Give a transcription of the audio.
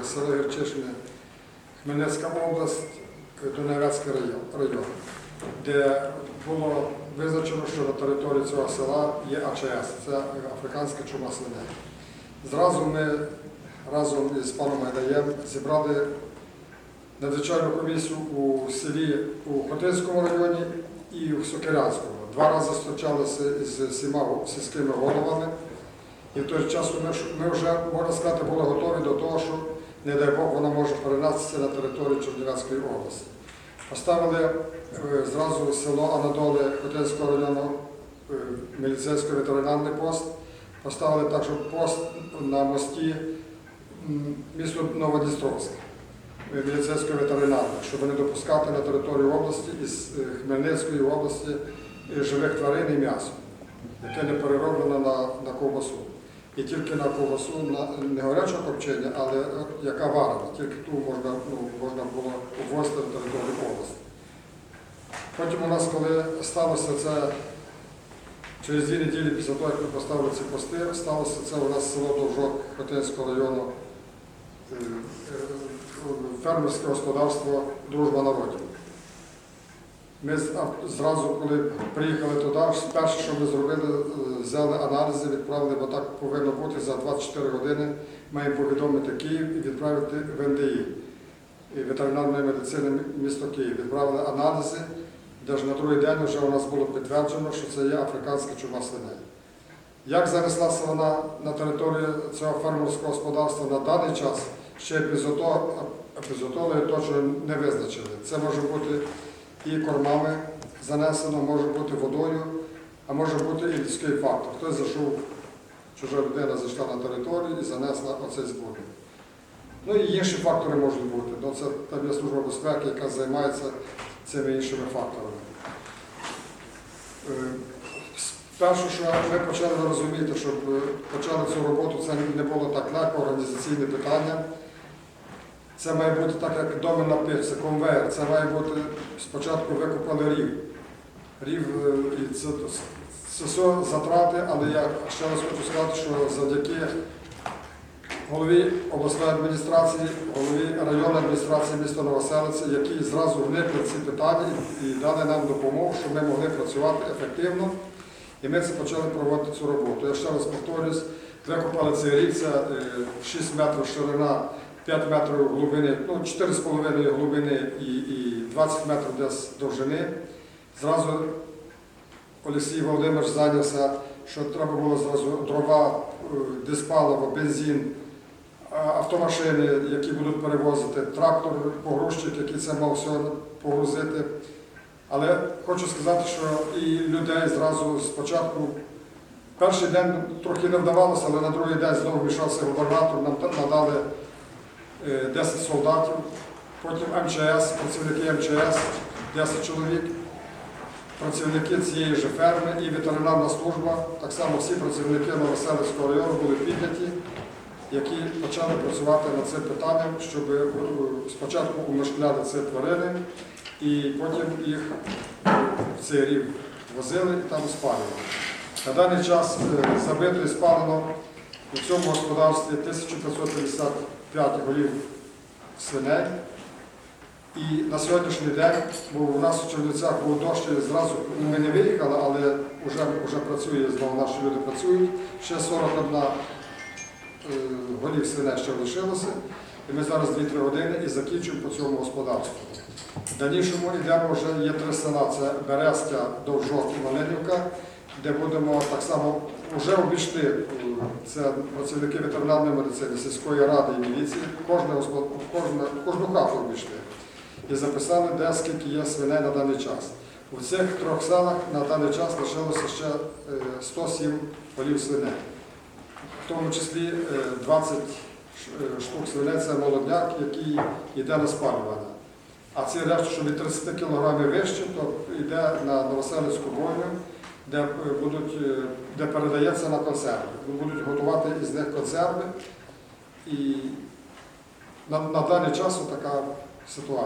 е, село Гірчишне, Хмельницька область, Донецький район, де було визначено, що на території цього села є АЧС, це африканська чума свиней. Зразу ми разом із паном Гайдаєм зібрали надзвичайну комісію у селі у Хотинському районі і в Сокирянському. Два рази зустрічалися з всіма сільськими головами. І в той час ми вже, можна сказати, були готові до того, що, не дай Бог, вона може перенестися на територію Чернівецької області. Поставили е, зразу село Анадоли Хотинського району е, міліцейський ветеринарний пост. Поставили також пост на мості м, місто Новодністровське, е, міліцейського ветеринарного, щоб не допускати на територію області із Хмельницької області живих тварин і м'ясо, яке не перероблено на, на ковбасу. І тільки на ковбасу на не гарячого копчення, але яка варена, тільки ту можна, ну, можна було ввозити на територію області. Потім у нас, коли сталося це через дві неділі після того, як ми поставили ці пости, сталося це у нас село Довжок Хотинського району, е, е, фермерське господарство Дружба народів. Ми зразу, коли приїхали туди, перше, що ми зробили, е, взяли аналізи, відправили, бо так повинно бути за 24 години. Маємо повідомити Київ і відправити в НДІ ветеринарної медицини м- місто Київ. Відправили аналізи, де ж на другий день вже у нас було підтверджено, що це є африканська чума свиней. Як занеслася вона на територію цього фермерського господарства на даний час, ще епізото, точно не визначили. Це може бути і кормами занесено, може бути водою, а може бути і людський фактор. Хтось зайшов, чужа людина зайшла на територію і занесла оцей збор. Ну і інші фактори можуть бути. Ну, це там є служба безпеки, яка займається цими іншими факторами. Е, Перше, що ми почали розуміти, щоб е, почали цю роботу, це не було так легко, організаційне питання. Це має бути так, як домен напис, це конвейер. Це має бути спочатку викопали рів. Рів е, і це, це все затрати, але я ще раз хочу сказати, що завдяки голові обласної адміністрації, голові районної адміністрації міста Новоселиці, які зразу вникли ці питання і дали нам допомогу, щоб ми могли працювати ефективно. І ми це почали проводити цю роботу. Я ще раз повторюсь, викопали цей рік, це е, 6 метрів ширина, 5 метрів глибини, ну 4,5 глибини і, і 20 метрів десь довжини. Зразу Олексій Володимирович зайнявся, що треба було зразу дрова, е, диспаливо, бензин, автомашини, які будуть перевозити, трактор, погрузчик, який це мав все погрузити. Але хочу сказати, що і людей зразу спочатку, перший день трохи не вдавалося, але на другий день знову вмішався губернатор, нам надали 10 солдатів, потім МЧС, працівники МЧС, 10 чоловік, працівники цієї ж ферми і ветеринарна служба, так само всі працівники Новоселицького району були підняті, які почали працювати над цим питанням, щоб е, спочатку умишкляти ці тварини, і потім їх в цей рів возили і там спалювали. На даний час е, забито і спалено у цьому господарстві 1555 голів свиней. І на сьогоднішній день, бо у нас у Чернівцях був дощ, зразу ми не виїхали, але вже, вже працює, знову наші люди працюють. Ще 41 е, голів свиней ще лишилося. І ми зараз 2-3 години і закінчуємо по цьому господарству. В дальнішому йдемо вже є три села, це Березка, Довжок і Малинівка, де будемо так само вже обійшли, е, це працівники ветеринарної медицини, сільської ради і міліції, кожне, господ- кожне, кожну хату обійшли і записали, де скільки є свиней на даний час. У цих трьох селах на даний час лишилося ще е, 107 полів свиней. В тому числі е, 20 е, штук свиней це молодняк, який йде на спалювання. А ці решта, що від 30 кг вище, то йде на Новоселицьку бойню, де, е, будуть, е, де передається на консерви. Будуть готувати із них консерви. І на, на даний час така ситуація.